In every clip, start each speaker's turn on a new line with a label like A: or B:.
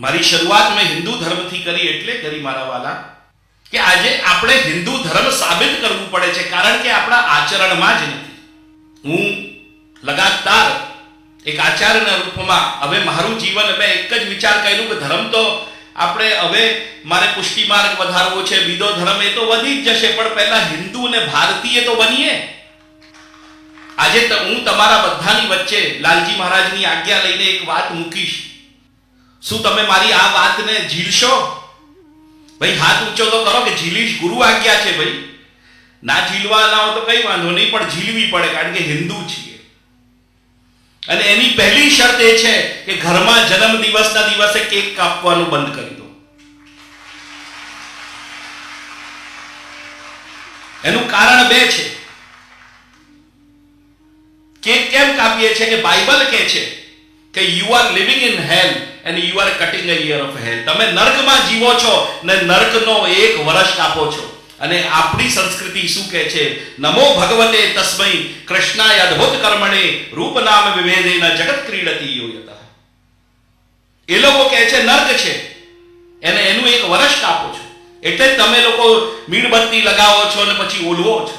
A: મારી શરૂઆત મેં હિન્દુ ધર્મથી કરી એટલે કરી મારા વાલા. કે આજે આપણે હિન્દુ ધર્મ સાબિત કરવું પડે છે, કારણ કે આપણા આચરણમાં જ નથી. હું લગાતાર એક આચાર્યના રૂપમાં હવે મારું જીવન મેં એક જ વિચાર કર્યું કે ધર્મ તો આપણે હવે મારે પુષ્ટિ માર્ગ વધારવો છે, બીજો ધર્મ એ તો વધી જ જશે, પણ પહેલા હિન્દુ અને ભારતીય તો બનીએ. આજે હું તમારા બધાની વચ્ચે લાલજી મહારાજની આજ્ઞા લઈને એક વાત મૂકીશ. શું તમે મારી આ વાતને ઝીલશો? ભાઈ, હાથ ઊંચો તો કરો કે ઝીલીશ? ગુરુ આજ્ઞા છે ભાઈ. ના ઝીલવાના હો તો કઈ વાંધો નહીં, પણ ઝીલવી પડે, કારણ કે હિન્દુ છીએ. અને એની પહેલી શરત એ છે કે ઘરમાં જન્મ દિવસના દિવસે કેક કાપવાનું બંધ કરી દો. એનું કારણ બે છે. કેક કેમ કાપીએ છે કે બાઇબલ કહે છે કે you are living in hell and you are cutting a year of hell તમે નર્કમાં જીવો છો ને નર્કનો એક વર્ષ કાપો છો. અને આપણી સંસ્કૃતિ શું કહે છે? નમો ભગવતે તસ્મૈ કૃષ્ણાય અદ્ભુત કર્મણે રૂપ નામ વિભેદેન જગત ક્રીડતી યોયત એ લોકો કહે છે નર્ક છે. એને એનું એક વર્ષ કાપો છો. એટલે તમે લોકો મીણબત્તી લગાવો છો અને પછી ઓલવો છો.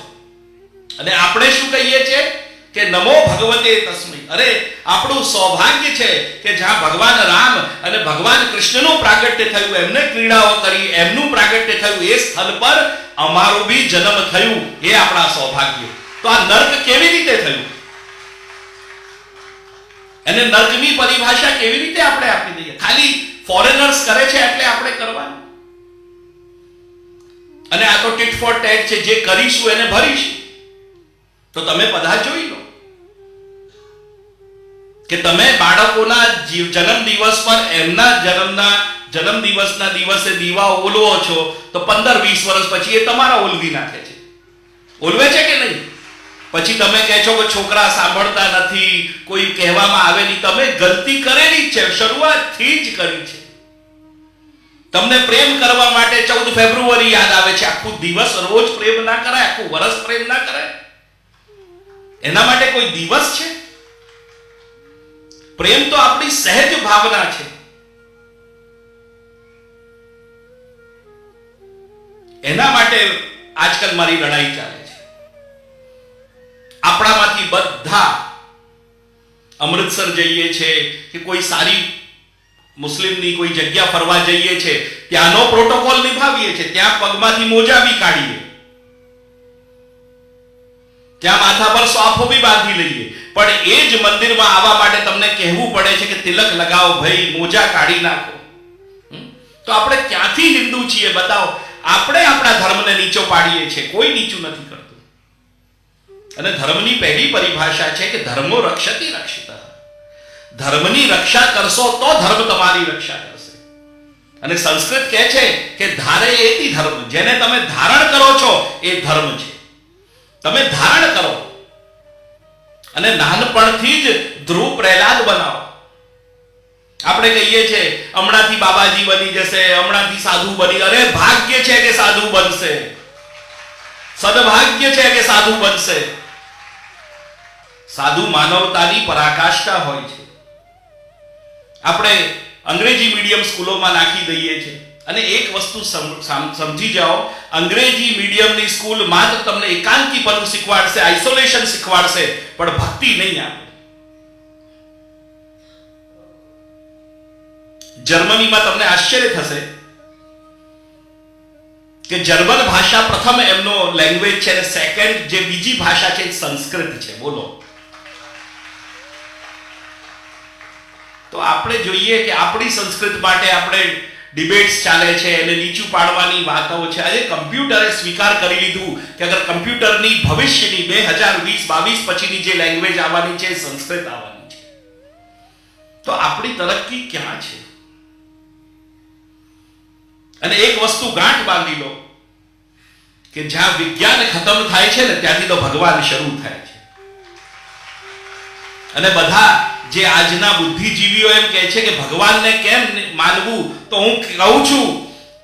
A: અને આપણે શું કહીએ છીએ? કે નમો ભગવતે તસ્મી અરે, આપણું સૌભાગ્ય છે કે જ્યાં ભગવાન રામ અને ભગવાન કૃષ્ણનું પ્રાગટ્ય થયું, એમને ક્રીડાઓ કરી, એમનું પ્રાગટ્ય થયું, એ સ્થળ પર અમારું બી જન્મ થયું, એ આપણા સૌભાગ્ય. તો આ નર્ક કેવી રીતે થયું? અને નર્કની પરિભાષા કેવી રીતે આપણે આપી દઈએ? ખાલી ફોરેનર્સ કરે છે એટલે આપણે કરવાનું. અને આ તો ટીટ ફોર ટેટ છે, જે કરીશું એને ભરીશું. તો તમે બધા જોઈ લો. કે તમે બાળકોના જન્મ દિવસ પર એમના જન્મના જન્મ દિવસના દિવસે દીવા ઓલવો છો, તો પંદર, વીસ વર્ષ પછી એ તમારા ઓલવી નાખે છે. ઓલવે છે કે નહીં? પછી તમે કહે છો કે છોકરા સાંભળતા નથી, કોઈ કહેવામાં આવે નહીં, તમે ગલતી કરેલી છે, શરૂઆતથી જ કરી છે. તમને પ્રેમ કરવા માટે ચૌદ ફેબ્રુઆરી યાદ આવે છે, આખું દિવસ રોજ પ્રેમ ના કરાય, આખું વર્ષ પ્રેમ ના કરાય. એના માટે કોઈ દિવસ છે? પ્રેમ તો આપણી સહેજ ભાવના છે. એના માટે આજકાલ મારી લડાઈ ચાલે છે. આપણામાંથી બધા અમૃતસર જઈએ છે કે કોઈ સારી મુસ્લિમની કોઈ જગ્યા ફરવા જઈએ છે, ત્યાંનો પ્રોટોકોલ નિભાવીએ છે, ત્યાં પગમાંથી મોજા બી કાઢીએ. ત્યાં માથા પર સોફો બી બાંધી લઈએ. પણ એ જ મંદિરમાં આવવા માટે તમને કહેવું પડે છે કે તિલક લગાવો ભાઈ, મોજા કાઢી નાખો. તો આપણે ક્યાંથી હિન્દુ છીએ બતાવો? આપણે આપણા ધર્મને નીચો પાડીએ છીએ. કોઈ નીચું નથી કરતું. અને ધર્મની પહેલી પરિભાષા છે કે ધર્મો રક્ષતી રક્ષિત. ધર્મની રક્ષા કરશો તો ધર્મ તમારી રક્ષા કરશે. અને સંસ્કૃત કહે છે કે ધારે એથી ધર્મ. જેને તમે ધારણ કરો છો એ ધર્મ છે. તમે ધારણ કરો. અને નાનપણથી જ ધ્રુવ પ્રહલાદ બનાવો. આપણે કહીએ છીએ, હમણાંથી બાબાજી બની જશે, હમણાંથી સાધુ બની અરે, ભાગ્ય છે કે સાધુ બનશે? સદભાગ્ય છે કે સાધુ બનશે? સાધુ માનવતાની પરાકાષ્ઠા હોય છે. આપણે અંગ્રેજી મીડિયમ સ્કૂલોમાં નાખી દઈએ છીએ. અને એક વસ્તુ સમ- સમ- સમજી જાઓ, અંગ્રેજી મીડિયમની સ્કૂલ માત્ર તમને એકાંકીપણું શીખવાડશે આઇસોલેશન શીખવાડશે, પણ ભક્તિ નહીં આપે જર્મનીમાં તમને આશ્ચર્ય થશે કે જર્મન ભાષા પ્રથમ એમનો લેંગ્વેજ છે અને સેકન્ડ જે બીજી ભાષા છે સંસ્કૃત છે. બોલો. તો આપણે જોઈએ કે આપણી સંસ્કૃત માટે આપણે ડિબેટ્સ ચાલે છે એને નીચું પાડવાની વાતો છે. આજે કમ્પ્યુટરે સ્વીકાર કરી લીધું કે અગર કમ્પ્યુટરની ભવિષ્યની બે હજાર વીસ બાવીસ પછીની જે લેંગ્વેજ આવવાની છે, સંસ્કૃત આવવાની છે. તો આપણી તરક્કી ક્યાં છે? અને એક વસ્તુ ગાંઠ બાંધી લો કે જ્યાં વિજ્ઞાન ખતમ થાય છે ને, ત્યાંથી તો ભગવાન શરૂ થાય છે. અને બધા જે આજના બુદ્ધિજીવીઓ એમ કહે છે કે ભગવાનને કેમ માનવું? તો હું કહું છું,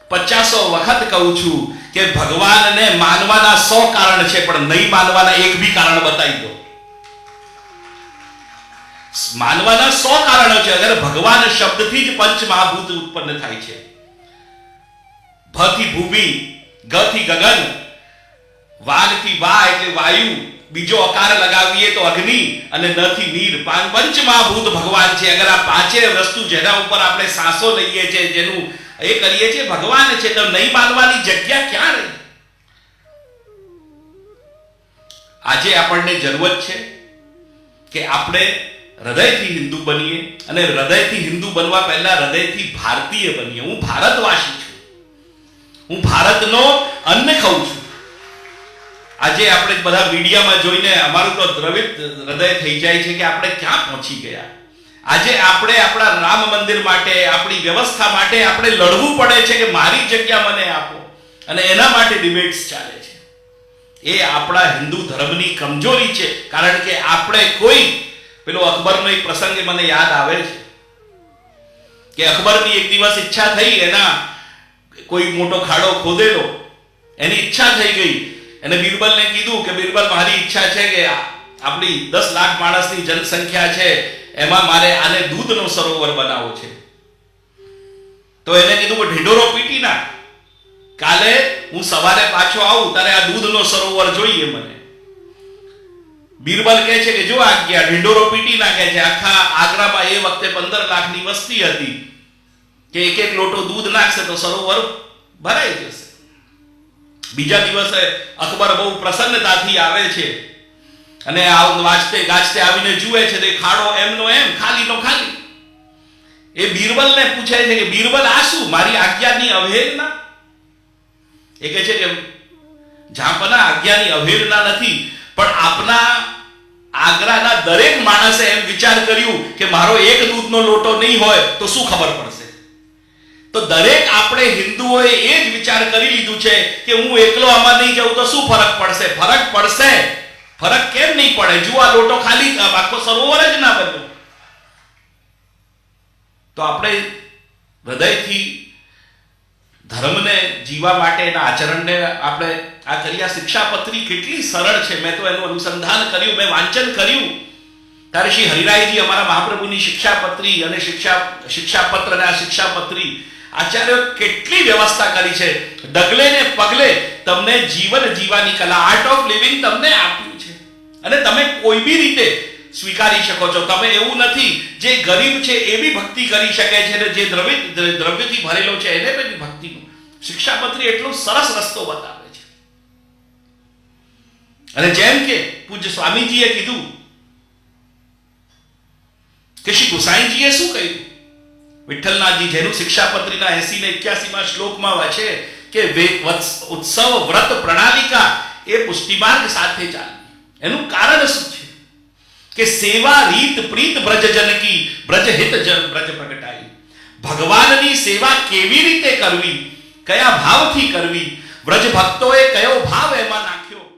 A: પચાસો વખત કહું છું કે ભગવાનને માનવાના સો કારણ છે, પણ નહીં માનવાના એક બી કારણ બતાવી દો. માનવાના સો કારણો છે, અગર ભગવાન શબ્દથી જ પંચ મહાભૂત ઉત્પન્ન થાય છે. ભ થી ભૂમિ, ગથી ગગન, વાઘથી વા એટલે વાયુ બીજો અકાર લગાવીએ તો અગ્નિ અને નથી નીર. પંચમહાભૂત પંચ મહાભૂત ભગવાન છે. અગર આ પાંચે વસ્તુ જેના ઉપર આપણે સાસો લઈએ છીએ, જેનું એ કરીએ છીએ, ભગવાન છે, તો નહીં માનવાની જગ્યા ક્યાં રહી? આજે આપણને જરૂરત છે કે આપણે હૃદયથી હિન્દુ બનીએ અને હૃદયથી હિન્દુ બનવા પહેલા હૃદયથી ભારતીય બનીએ. હું ભારતવાસી છું. હું ભારતનો અન્ન ખાઉં છું. આજે આપણે બધા મીડિયામાં જોઈને અમારું તો દ્રવિત હૃદય થઈ જાય છે કે આપણે ક્યાં પહોંચી ગયા. આજે આપણે આપણા રામ મંદિર માટે, આપણી વ્યવસ્થા માટે આપણે લડવું પડે છે કે મારી જગ્યા મને આપો. અને એના માટે ડિબેટ્સ ચાલે છે. એ આપણા હિન્દુ ધર્મની કમજોરી છે, કારણ કે આપણે કોઈ, પેલો અકબરનો એક પ્રસંગ મને યાદ આવે છે. કે અકબરની એક દિવસ ઈચ્છા થઈ એના કોઈ મોટો ખાડો ખોદેલો. એની ઈચ્છા થઈ ગઈ. એને બિરબલને કીધું કે બિરબલ, મારી ઈચ્છા છે કે આપણી દસ લાખ માણસની જનસંખ્યા છે, એમાં મારે આને દૂધનો સરોવર બનાવવો છે. તો એને કીધું કે ઢીંઢોરો પીટી ના કાલે હું સવારે પાછો આવું, તારે આ દૂધનો સરોવર જોઈએ મને. બીરબલ કહે છે કે, જો આજ્ઞા, ઢીંઢોરો પીટી નાખે છે. આખા આગ્રામાં એ વખતે પંદર લાખની વસ્તી હતી કે એક એક લોટો દૂધ નાખશે તો સરોવર ભરાઈ જશે. બીજા દિવસે અકબર બહુ પ્રસન્નતાથી આવે છે. અને આ વાંચતે ગાજતે આવીને જુએ છે તે ખાડો એમનો એમ, ખાલીનો ખાલી. એ બીરબલને પૂછે છે કે, બીરબલ, આ શું? મારી આજ્ઞાની અવહેલના? એ કહે છે કે જાપના આજ્ઞાની અવહેલના નથી, પણ આપના આગ્રાના દરેક માણસે એમ વિચાર કર્યું કે મારો એક દૂધનો લોટો નહીં હોય તો શું ખબર પડશે? તો દરેક આપણે હિન્દુઓએ એ જ વિચાર કરી લીધું છે કે હું એકલો આમાં નહીં જાઉં તો શું ફરક પડશે? ફરક પડશે. ફરક કેમ નહીં પડે? જુઓ આ લોટો ખાલી આખો સરોવર જ ના બન્યો. તો આપણે હૃદયથી ધર્મને જીવવા માટે એના આચરણને આપણે આ કરી, આ શિક્ષાપત્રી કેટલી સરળ છે. મેં તો એનું અનુસંધાન કર્યું, મેં વાંચન કર્યું. ત્યારે શ્રી હરિરાયજી અમારા મહાપ્રભુની શિક્ષાપત્રી અને શિક્ષા, શિક્ષાપત્ર અને આ શિક્ષાપત્રી આચાર્યો કેટલી વ્યવસ્થા કરી છે? ડગલે ને પગલે તમને જીવન જીવવાની કલા આર્ટ ઓફ લિવિંગ તમને આપ્યું છે. અને તમે કોઈ બી રીતે સ્વીકારી શકો છો. તમે એવું નથી જે ગરીબ છે એ બી ભક્તિ કરી શકે છે અને જે દ્રવ્ય, દ્રવ્યથી ભરેલો છે એને બી ભક્તિનું. શિક્ષાપત્રી એટલો સરસ રસ્તો બતાવે છે. અને જેમ કે પૂજ્ય સ્વામીજીએ કીધું, કે શ્રી ગુસાઈજીએ શું કહ્યું? વિઠ્ઠલનાથજી જેનું શિક્ષાપત્રીના એસી ને એક્યાસીમાં શ્લોકમાં વાંચે કે ઉત્સવ વ્રત પ્રણાલિકા એ પુષ્ટિમાર્ગ સાથે ચાલવી એનું કારણ શું છે? કે સેવા રીત પ્રીત બ્રજ જનકી, બ્રજ હિત જન બ્રજ પ્રગટાઈ. ભગવાનની સેવા કેવી રીતે કરવી? કયા ભાવથી કરવી? વ્રજ ભક્તોએ કયો ભાવ એમાં નાખ્યો?